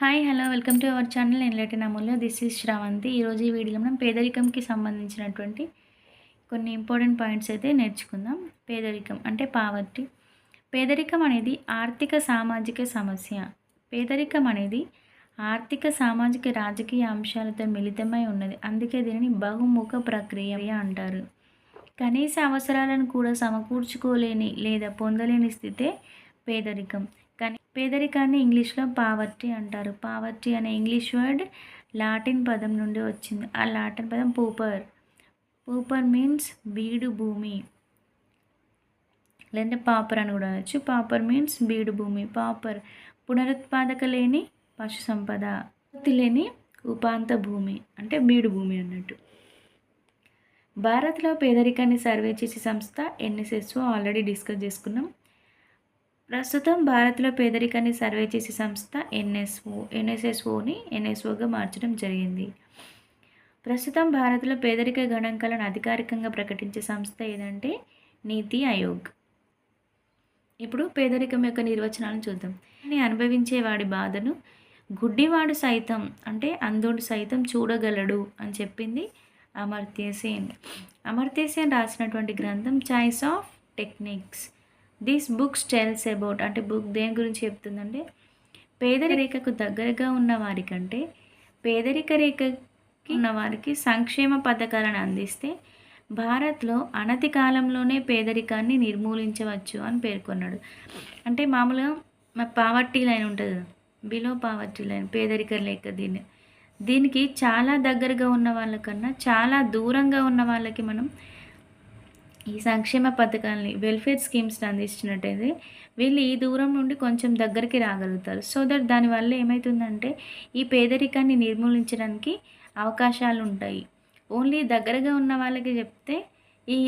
Hi hello welcome to our channel నేను లేటి నామూల్లో దిస్ ఈజ్ శ్రావంతి ఈరోజు ఈ వీడియోలో మనం పేదరికంకి సంబంధించినటువంటి కొన్ని ఇంపార్టెంట్ పాయింట్స్ అయితే నేర్చుకుందాం. పేదరికం అంటే పావర్టీ పేదరికం అనేది ఆర్థిక సామాజిక సమస్య. పేదరికం అనేది ఆర్థిక సామాజిక రాజకీయ అంశాలతో మిళితమై ఉన్నది. అందుకే దీనిని బహుముఖ ప్రక్రియ అంటారు. కనీస అవసరాలను కూడా సమకూర్చుకోలేని లేదా పొందలేని స్థితే పేదరికం. పేదరికాన్ని ఇంగ్లీష్లో పావర్టీ అంటారు. పావర్టీ అనే ఇంగ్లీష్ వర్డ్ లాటిన్ పదం నుండి వచ్చింది. ఆ లాటిన్ పదం పూపర్. పూపర్ మీన్స్ బీడు భూమి. లేదంటే పాపర్ అని కూడా అనొచ్చు. పాపర్ మీన్స్ బీడు భూమి. పాపర్ పునరుత్పాదక లేని పశు సంపద. ఉత్పత్తి లేని ఉపాంత భూమి. అంటే బీడు భూమి అన్నట్టు. భారత్లో పేదరికాన్ని సర్వే చేసే సంస్థ ఎన్ఎస్ఎస్ఓ ఆల్రెడీ డిస్కస్ చేసుకున్నాం. ప్రస్తుతం భారత్లో పేదరికాన్ని సర్వే చేసే సంస్థ ఎన్ఎస్ఓ. ఎన్ఎస్ఎస్ఓని ఎన్ఎస్ఓగా మార్చడం జరిగింది. ప్రస్తుతం భారత్లో పేదరిక గణాంకాలను అధికారికంగా ప్రకటించే సంస్థ ఏదంటే నీతి ఆయోగ్. ఇప్పుడు పేదరికం యొక్క నిర్వచనాలను చూద్దాం. అనుభవించే వాడి బాధను గుడ్డివాడు సైతం అంటే అంధుడు సైతం చూడగలడు అని చెప్పింది అమర్త్య సేన్. అమర్త్య సేన్ రాసినటువంటి గ్రంథం choice of techniques this books tells about అంటే బుక్ దేని గురించి చెప్తుందంటే పేదరికకు దగ్గరగా ఉన్న వారికంటే పేదరిక రేఖకి ఉన్న వారికి సంక్షేమ పథకాలను అందిస్తే భారత్లో అనతి కాలంలోనే పేదరికాన్ని నిర్మూలించవచ్చు అని పేర్కొన్నాడు. అంటే మామూలుగా మా పావర్టీ లైన్ ఉంటుంది కదా బిలో పావర్టీ లైన్ పేదరిక లేక దీన్ని. దీనికి చాలా దగ్గరగా ఉన్న వాళ్ళకన్నా చాలా దూరంగా ఉన్న వాళ్ళకి మనం ఈ సంక్షేమ పథకాలని వెల్ఫేర్ స్కీమ్స్ని అందిస్తున్నట్టయితే వీళ్ళు ఈ దూరం నుండి కొంచెం దగ్గరికి రాగలుగుతారు. సో దట్ దానివల్ల ఏమవుతుందంటే ఈ పేదరికాన్ని నిర్మూలించడానికి అవకాశాలు ఉంటాయి ఓన్లీ దగ్గరగా ఉన్న వాళ్ళకి చెప్తే ఈ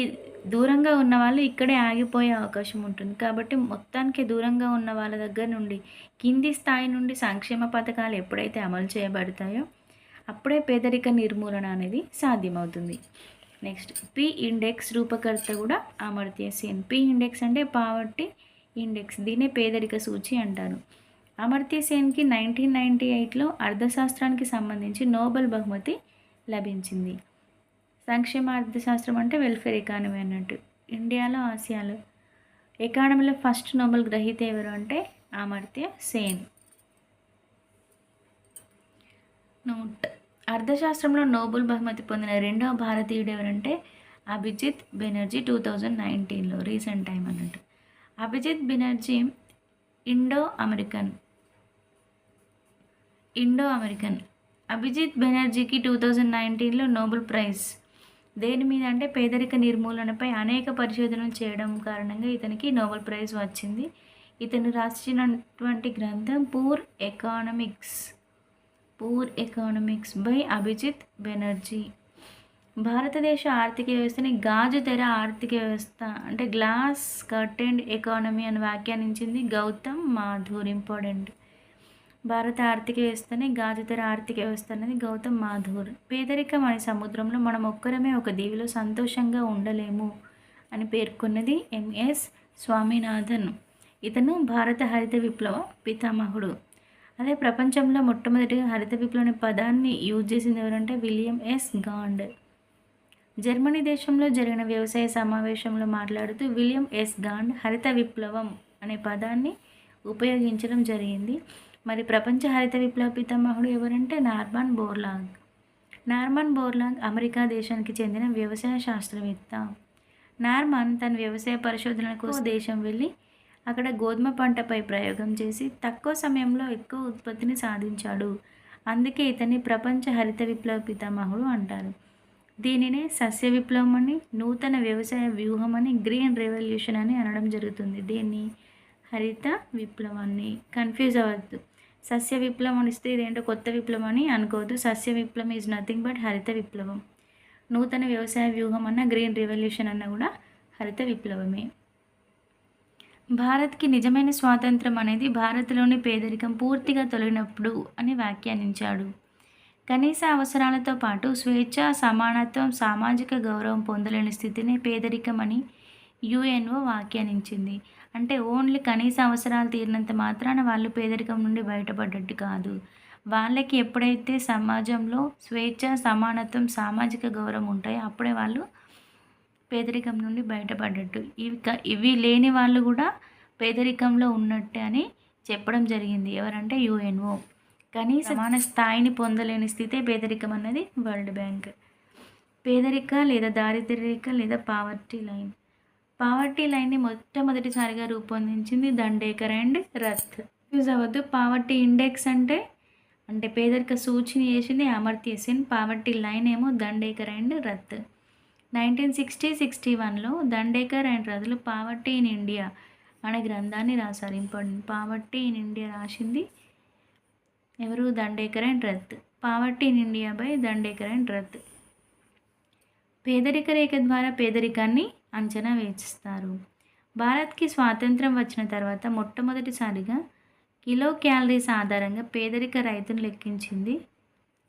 దూరంగా ఉన్న వాళ్ళు ఇక్కడే ఆగిపోయే అవకాశం ఉంటుంది. కాబట్టి మొత్తానికి దూరంగా ఉన్న వాళ్ళ దగ్గర నుండి కింది స్థాయి నుండి సంక్షేమ పథకాలు ఎప్పుడైతే అమలు చేయబడతాయో అప్పుడే పేదరిక నిర్మూలన అనేది సాధ్యమవుతుంది. నెక్స్ట్ పి ఇండెక్స్ రూపకర్త కూడా అమర్త్య సేన్. పి ఇండెక్స్ అంటే పావర్టీ ఇండెక్స్ దీనే పేదరిక సూచి అంటారు. అమర్త్య సేన్కి నైన్టీన్ నైంటీ ఎయిట్లో అర్థశాస్త్రానికి సంబంధించి నోబెల్ బహుమతి లభించింది. సంక్షేమ అర్థశాస్త్రం అంటే వెల్ఫేర్ ఎకానమీ అన్నట్టు. ఇండియాలో ఆసియాలో. ఎకానమీలో ఫస్ట్ నోబెల్ గ్రహీత ఎవరు అంటే అమర్త్య సేన్. నోట్ అర్థశాస్త్రంలో నోబెల్ బహుమతి పొందిన రెండవ భారతీయుడు ఎవరంటే అభిజిత్ బెనర్జీ టూ థౌజండ్ నైన్టీన్లో రీసెంట్ టైం అన్నట్టు. Abhijit Banerjee Indo American Indo American Abhijit బెనర్జీకి two thousand నైన్టీన్లో నోబెల్ ప్రైజ్. దేని మీద అంటే పేదరిక నిర్మూలనపై అనేక పరిశోధనలు చేయడం కారణంగా ఇతనికి నోబెల్ ప్రైజ్ వచ్చింది. ఇతను రాసినటువంటి గ్రంథం poor economics. Poor economics by Abhijit Banerjee భారతదేశ ఆర్థిక వ్యవస్థని గాజు తెర ఆర్థిక వ్యవస్థ అంటే గ్లాస్ కర్టెండ్ ఎకానమీ అని వ్యాఖ్యానించింది గౌతమ్ మాధూర్. ఇంపార్టెంట్ భారత ఆర్థిక వ్యవస్థని గాజు తెర ఆర్థిక వ్యవస్థ అనేది గౌతమ్ మాధూర్. పేదరికం అనే సముద్రంలో మనం ఒక్కరమే ఒక దీవిలో సంతోషంగా ఉండలేము అని పేర్కొన్నది ఎంఎస్ స్వామినాథన్ ఇతను భారత హరిత విప్లవ పితామహుడు. అదే ప్రపంచంలో మొట్టమొదటిగా హరిత విప్లవం అనే పదాన్ని యూజ్ చేసింది ఎవరంటే విలియం ఎస్ గాండ్. జర్మనీ దేశంలో జరిగిన వ్యవసాయ సమావేశంలో మాట్లాడుతూ విలియం ఎస్ గాండ్ హరిత విప్లవం అనే పదాన్ని ఉపయోగించడం జరిగింది. మరి ప్రపంచ హరిత విప్లవ పితామహుడు ఎవరంటే Norman Borlaug. Norman Borlaug America దేశానికి చెందిన వ్యవసాయ శాస్త్రవేత్త. నార్మన్ తన వ్యవసాయ పరిశోధనల కోసం దేశం వెళ్ళి అక్కడ గోధుమ పంటపై ప్రయోగం చేసి తక్కువ సమయంలో ఎక్కువ ఉత్పత్తిని సాధించాడు. అందుకే ఇతన్ని ప్రపంచ హరిత విప్లవ పితామహుడు అంటారు. దీనినే సస్య విప్లవం అని నూతన వ్యవసాయ వ్యూహం అని గ్రీన్ రెవల్యూషన్ అని అనడం జరుగుతుంది. దీన్ని హరిత విప్లవాన్ని కన్ఫ్యూజ్ అవ్వద్దు. సస్య విప్లవం ఇస్తే ఇదేంటో కొత్త విప్లవం అని అనుకోవద్దు. సస్య విప్లవం ఈజ్ నథింగ్ బట్ హరిత విప్లవం. నూతన వ్యవసాయ వ్యూహం అన్న గ్రీన్ రెవల్యూషన్ అన్న కూడా హరిత విప్లవమే. భారత్కి నిజమైన స్వాతంత్రం అనేది భారత్లోని పేదరికం పూర్తిగా తొలగినప్పుడు అని వ్యాఖ్యానించాడు. కనీస అవసరాలతో పాటు స్వేచ్ఛ సమానత్వం సామాజిక గౌరవం పొందలేని స్థితిని పేదరికం అని యుఎన్ఓ వ్యాఖ్యానించింది. అంటే ఓన్లీ కనీస అవసరాలు తీరినంత మాత్రాన వాళ్ళు పేదరికం నుండి బయటపడ్డట్టు కాదు. వాళ్ళకి ఎప్పుడైతే సమాజంలో స్వేచ్ఛ సమానత్వం సామాజిక గౌరవం ఉంటాయో అప్పుడే వాళ్ళు పేదరికం నుండి బయటపడ్డట్టు. ఇవి ఇవి లేని వాళ్ళు కూడా పేదరికంలో ఉన్నట్టే అని చెప్పడం జరిగింది. ఎవరంటే యుఎన్ఓ. కనీస సమాన స్థాయిని పొందలేని స్థితే పేదరికం అన్నది వరల్డ్ బ్యాంక్. పేదరిక లేదా దారిద్ర్యరేఖ లేదా పావర్టీ లైన్. పావర్టీ లైన్ని మొట్టమొదటిసారిగా రూపొందించింది దండేకర్ అండ్ రత్. యూజ్ అవ్వద్దు. పావర్టీ ఇండెక్స్ అంటే అంటే పేదరిక సూచిని చేసింది అమర్త్య సెన్ పావర్టీ లైన్ ఏమో Dandekar and Rath. Nineteen sixty sixty వన్లో దండేకర్ అండ్ రదులు పావర్టీ ఇన్ ఇండియా అనే గ్రంథాన్ని రాశారు. ఇంపార్టెంట్ పావర్టీ ఇన్ ఇండియా రాసింది ఎవరు? Dandekar and Rath poverty in India by Dandekar and Rath పేదరిక రేఖ ద్వారా పేదరికాన్ని అంచనా వేచిస్తారు భారత్కి స్వాతంత్రం వచ్చిన తర్వాత మొట్టమొదటిసారిగా కిలో క్యాలరీస్ ఆధారంగా పేదరిక రైతును లెక్కించింది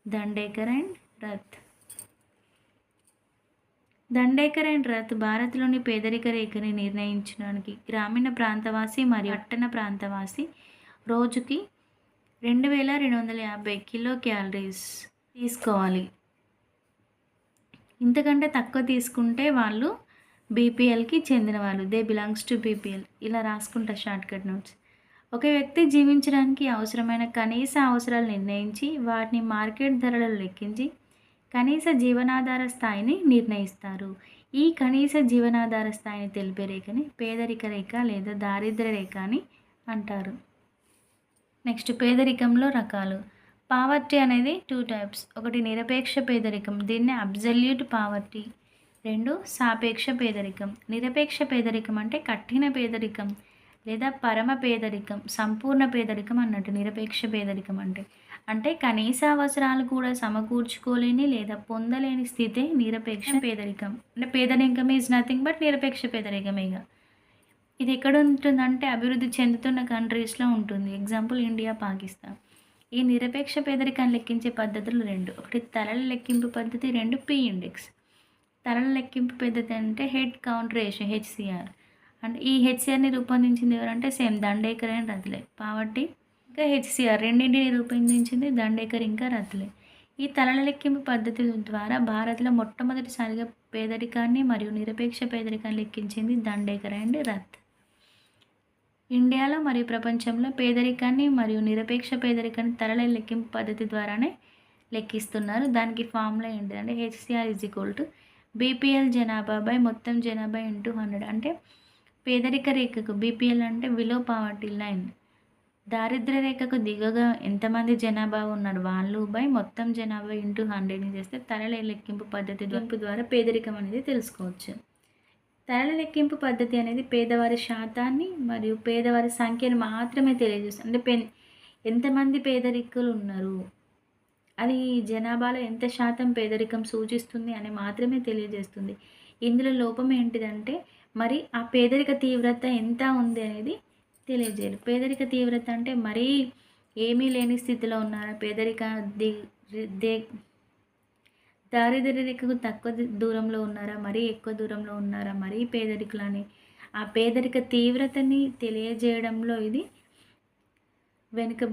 దండేకర్ అండ్ రత్ దండేకర్ అండ్ రత్ భారత్లోని పేదరిక రేఖని నిర్ణయించడానికి గ్రామీణ ప్రాంతవాసి మరియు పట్టణ ప్రాంతవాసి రోజుకి రెండు వేల రెండు వందల యాభై కిలో క్యాలరీస్ తీసుకోవాలి. ఇంతకంటే తక్కువ తీసుకుంటే వాళ్ళు బీపీఎల్కి చెందిన వాళ్ళు దే బిలాంగ్స్ టు బీపీఎల్. ఇలా రాసుకుంటా షార్ట్కట్ నోట్స్. ఒక వ్యక్తి జీవించడానికి అవసరమైన కనీస అవసరాలు నిర్ణయించి వాటిని మార్కెట్ ధరలలో లెక్కించి కనీస జీవనాధార స్థాయిని నిర్ణయిస్తారు. ఈ కనీస జీవనాధార స్థాయిని తెలిపే రేఖని పేదరిక రేఖ లేదా దారిద్ర్య రేఖ అని అంటారు. నెక్స్ట్ పేదరికంలో రకాలు. పావర్టీ అనేది టూ టైప్స్. ఒకటి నిరపేక్ష పేదరికం దీన్ని అబ్జల్యూట్ పావర్టీ. రెండు సాపేక్ష పేదరికం. నిరపేక్ష పేదరికం అంటే కఠిన పేదరికం లేదా పరమ పేదరికం సంపూర్ణ పేదరికం అన్నట్టు. నిరపేక్ష పేదరికం అంటే అంటే కనీస అవసరాలు కూడా సమకూర్చుకోలేని లేదా పొందలేని స్థితే నిరపేక్ష పేదరికం. అంటే పేదరికం ఈజ్ నథింగ్ బట్ నిరపేక్ష పేదరికమేగా ఇది ఎక్కడ ఉంటుందంటే అభివృద్ధి చెందుతున్న కంట్రీస్లో ఉంటుంది. ఎగ్జాంపుల్ ఇండియా పాకిస్తాన్ ఈ నిరపేక్ష పేదరికాన్ని లెక్కించే పద్ధతులు రెండు. ఒకటి తలల లెక్కింపు పద్ధతి రెండు పి ఇండెక్స్ తలల లెక్కింపు పద్ధతి అంటే హెడ్ కౌంట్ రేషియో హెచ్సిఆర్ అంటే ఈ హెచ్సిఆర్ని రూపొందించింది ఎవరంటే సేమ్ దండేకర్ అండ్ రత్లే. పావర్టీ ఇంకా హెచ్సిఆర్ రెండింటిని రూపొందించింది దండేకర్ ఇంకా రత్లే ఈ తలల లెక్కింపు పద్ధతి ద్వారా భారత్లో మొట్టమొదటిసారిగా పేదరికాన్ని మరియు నిరపేక్ష పేదరికాన్ని లెక్కించింది దండేకర్ అండ్ రత్ ఇండియాలో మరియు ప్రపంచంలో పేదరికాన్ని మరియు నిరపేక్ష పేదరికాన్ని తలల లెక్కింపు పద్ధతి ద్వారానే లెక్కిస్తున్నారు. దానికి ఫార్ములా ఏంటిదంటే HCR is equal to BPL జనాభా బై మొత్తం జనాభా ఇంటూ హండ్రెడ్. అంటే పేదరిక రేఖకు బీపీఎల్ అంటే విలో పావర్టీ లైన్. దారిద్ర్య రేఖకు దిగగా ఎంతమంది జనాభా ఉన్నారు? వాళ్ళు బై మొత్తం జనాభా ఇంటూ హండ్రెడ్ని చేస్తే తలల లెక్కింపు పద్ధతి ద్వారా పేదరికం అనేది తెలుసుకోవచ్చు. తలల లెక్కింపు పద్ధతి అనేది పేదవారి శాతాన్ని మరియు పేదవారి సంఖ్యను మాత్రమే తెలియజేస్తుంది. అంటే పె ఎంతమంది పేదరికులు ఉన్నారు? అది జనాభాలో ఎంత శాతం పేదరికం సూచిస్తుంది అని మాత్రమే తెలియజేస్తుంది. ఇందులో లోపం ఏంటిదంటే మరి ఆ పేదరిక తీవ్రత ఎంత ఉంది అనేది తెలియజేయాలి పేదరిక తీవ్రత అంటే మరీ ఏమీ లేని స్థితిలో ఉన్నారా. పేదరిక ది దే దారిద్ర్య రేఖకు తక్కువ దూరంలో ఉన్నారా? మరీ ఎక్కువ దూరంలో ఉన్నారా? మరీ పేదరికులని? ఆ పేదరిక తీవ్రతని తెలియజేయడంలో ఇది వెనుక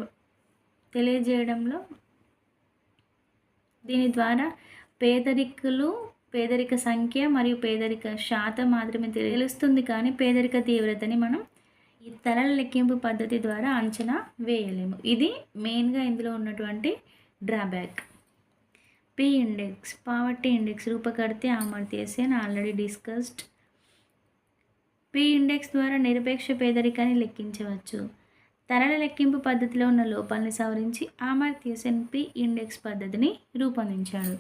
తెలియజేయడంలో దీని ద్వారా పేదరికులు పేదరిక సంఖ్య మరియు పేదరిక శాతం మాత్రమే తెలుస్తుంది. కానీ పేదరిక తీవ్రతని మనం ఈ ధరల లెక్కింపు పద్ధతి ద్వారా అంచనా వేయలేము. ఇది మెయిన్గా ఇందులో ఉన్నటువంటి drawback. P index poverty index రూపకర్తే అమర్త్యసే ఆల్రెడీ డిస్కస్డ్. పి ఇండెక్స్ ద్వారా నిరపేక్ష పేదరికాన్ని లెక్కించవచ్చు. తరల లెక్కింపు పద్ధతిలో ఉన్న లోపాలని సవరించి ఆమర్త్యసెన్ పి ఇండెక్స్ పద్ధతిని రూపొందించాడు.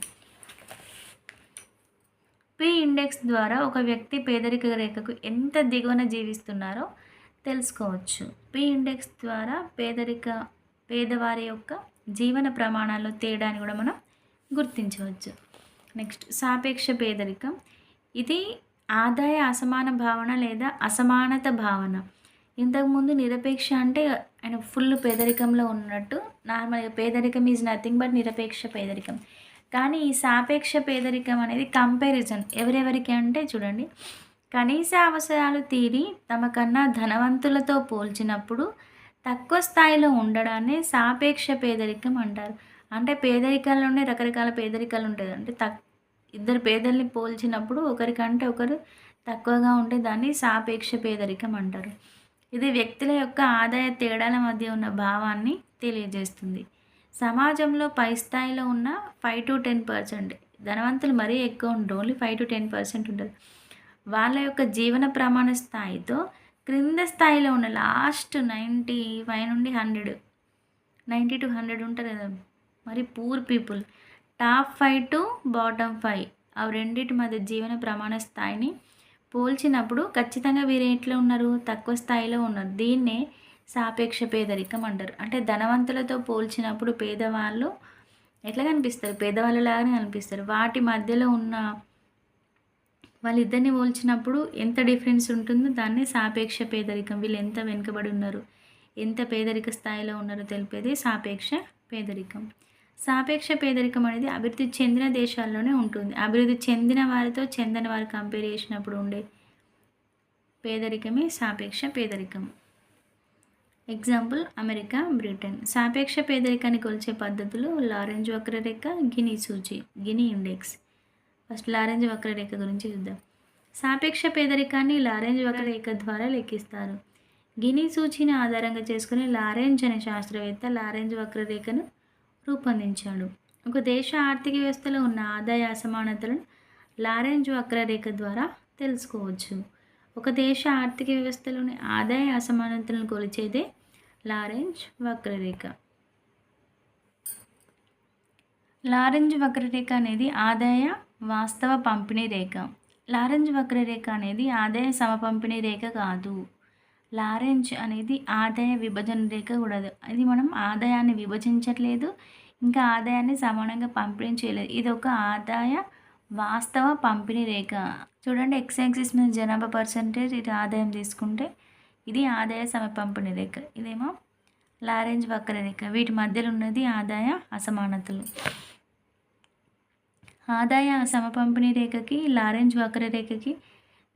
పి ఇండెక్స్ ద్వారా ఒక వ్యక్తి పేదరిక రేఖకు ఎంత దిగువన జీవిస్తున్నారో తెలుసుకోవచ్చు. పి ఇండెక్స్ ద్వారా పేదరిక పేదవారి యొక్క జీవన ప్రమాణాల్లో తేడాని కూడా మనం గుర్తించవచ్చు. నెక్స్ట్ సాపేక్ష పేదరికం. ఇది ఆదాయ అసమాన భావన లేదా అసమానత భావన. ఇంతకుముందు నిరపేక్ష అంటే ఆయన ఫుల్ పేదరికంలో ఉన్నట్టు నార్మల్గా పేదరికం ఈజ్ నథింగ్ బట్ నిరపేక్ష పేదరికం. కానీ ఈ సాపేక్ష పేదరికం అనేది కంపారిజన్ ఎవరెవరికి అంటే చూడండి కనీస అవసరాలు తీరి తమ కన్నా ధనవంతులతో పోల్చినప్పుడు తక్కువ స్థాయిలో ఉండడాన్ని సాపేక్ష పేదరికం అంటారు. అంటే పేదరికాల్లోనే రకరకాల పేదరికాలు ఉంటాయి. అంటే తక్ ఇద్దరు పేదల్ని పోల్చినప్పుడు ఒకరికంటే ఒకరు తక్కువగా ఉంటే దాన్ని సాపేక్ష పేదరికం అంటారు. ఇది వ్యక్తుల యొక్క ఆదాయ తేడాల మధ్య ఉన్న భావాన్ని తెలియజేస్తుంది. సమాజంలో పై స్థాయిలో ఉన్న ఫైవ్ టు టెన్ పర్సెంట్ ధనవంతులు మరీ ఎక్కువ ఉండరు only five to ten percent ఉంటుంది వాళ్ళ యొక్క జీవన ప్రమాణ స్థాయితో క్రింద స్థాయిలో ఉన్న లాస్ట్ నైంటీ ఫైవ్ నుండి హండ్రెడ్ నైంటీ టు హండ్రెడ్ ఉంటుంది కదా మరి poor people. Top five to bottom five అవి రెండింటి మధ్య జీవన ప్రమాణ స్థాయిని పోల్చినప్పుడు ఖచ్చితంగా వీరు ఎట్లా ఉన్నారు? తక్కువ స్థాయిలో ఉన్నారు. దీన్నే సాపేక్ష పేదరికం అంటారు. అంటే ధనవంతులతో పోల్చినప్పుడు పేదవాళ్ళు ఎట్లా కనిపిస్తారు? పేదవాళ్ళలాగానే కనిపిస్తారు. వాటి మధ్యలో ఉన్న వాళ్ళిద్దరిని పోల్చినప్పుడు ఎంత డిఫరెన్స్ ఉంటుందో దాన్ని సాపేక్ష పేదరికం. వీళ్ళు ఎంత వెనుకబడి ఉన్నారు? ఎంత పేదరిక స్థాయిలో ఉన్నారో తెలిపేది సాపేక్ష పేదరికం. సాపేక్ష పేదరికం అనేది అభివృద్ధి చెందిన దేశాల్లోనే ఉంటుంది. అభివృద్ధి చెందిన వారితో చెందని వారు కంపేర్ చేసినప్పుడు ఉండే పేదరికమే సాపేక్ష పేదరికం. ఎగ్జాంపుల్ అమెరికా బ్రిటన్ సాపేక్ష పేదరికాన్ని కొలిచే పద్ధతులు లారెంజ్ వక్రరేఖ గిని సూచి గిని ఇండెక్స్ ఫస్ట్ లారెంజ్ వక్రరేఖ గురించి చూద్దాం. సాపేక్ష పేదరికాన్ని లారెంజ్ వక్రరేఖ ద్వారా లెక్కిస్తారు. గిని సూచిని ఆధారంగా చేసుకుని లారెంజ్ అనే శాస్త్రవేత్త లారెంజ్ వక్రరేఖను రూపొందించాడు. ఒక దేశ ఆర్థిక వ్యవస్థలో ఉన్న ఆదాయ అసమానతలను లారెంజ్ వక్రరేఖ ద్వారా తెలుసుకోవచ్చు. ఒక దేశ ఆర్థిక వ్యవస్థలోని ఆదాయ అసమానతలను కొలిచేదే లారెంజ్ వక్రరేఖ. లారెంజ్ వక్రరేఖ అనేది ఆదాయ వాస్తవ పంపిణీ రేఖ. లారెంజ్ వక్రరేఖ అనేది ఆదాయ సమపంపిణీ రేఖ కాదు. లారెంజ్ అనేది ఆదాయ విభజన రేఖ కూడా అది మనం ఆదాయాన్ని విభజించట్లేదు ఇంకా ఆదాయాన్ని సమానంగా పంపిణీ చేయలేదు. ఇది ఒక ఆదాయ వాస్తవ పంపిణీ రేఖ. చూడండి ఎక్స్ యాక్సిస్ మీద జనాభా పర్సంటేజ్ ఇది ఆదాయం తీసుకుంటే ఇది ఆదాయ సమపంపిణీ రేఖ. ఇదేమో లారెంజ్ వక్రరేఖ. వీటి మధ్యలో ఉన్నది ఆదాయ అసమానతలు. ఆదాయ సమపంపిణీ రేఖకి లారెంజ్ వక్రరేఖకి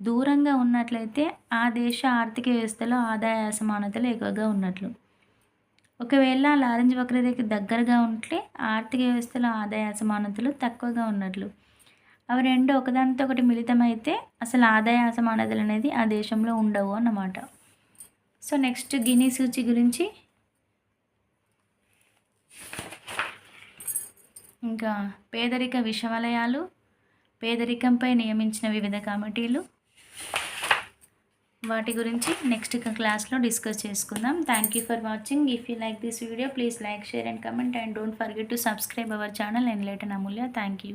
దూరంగా ఉన్నట్లయితే ఆ దేశ ఆర్థిక వ్యవస్థలో ఆదాయ అసమానతలు ఎక్కువగా ఉన్నట్లు. ఒకవేళ లారెంజ్ వక్రరేఖ దగ్గరగా ఉంటే ఆర్థిక వ్యవస్థలో ఆదాయ అసమానతలు తక్కువగా ఉన్నట్లు. అవి రెండు ఒకదానితో ఒకటి మిళితమైతే అసలు ఆదాయ అసమానతలు అనేది ఆ దేశంలో ఉండవు అన్నమాట. సో నెక్స్ట్ గిని సూచి గురించి ఇంకా పేదరిక విషవలయాలు పేదరికంపై నియమించిన వివిధ కమిటీలు. వాటి గురించి నెక్స్ట్ క్లాస్లో డిస్కస్ చేసుకుందాం. Thank you for watching if you like this video please like share and comment and don't forget to subscribe our channel and later Amulya thank you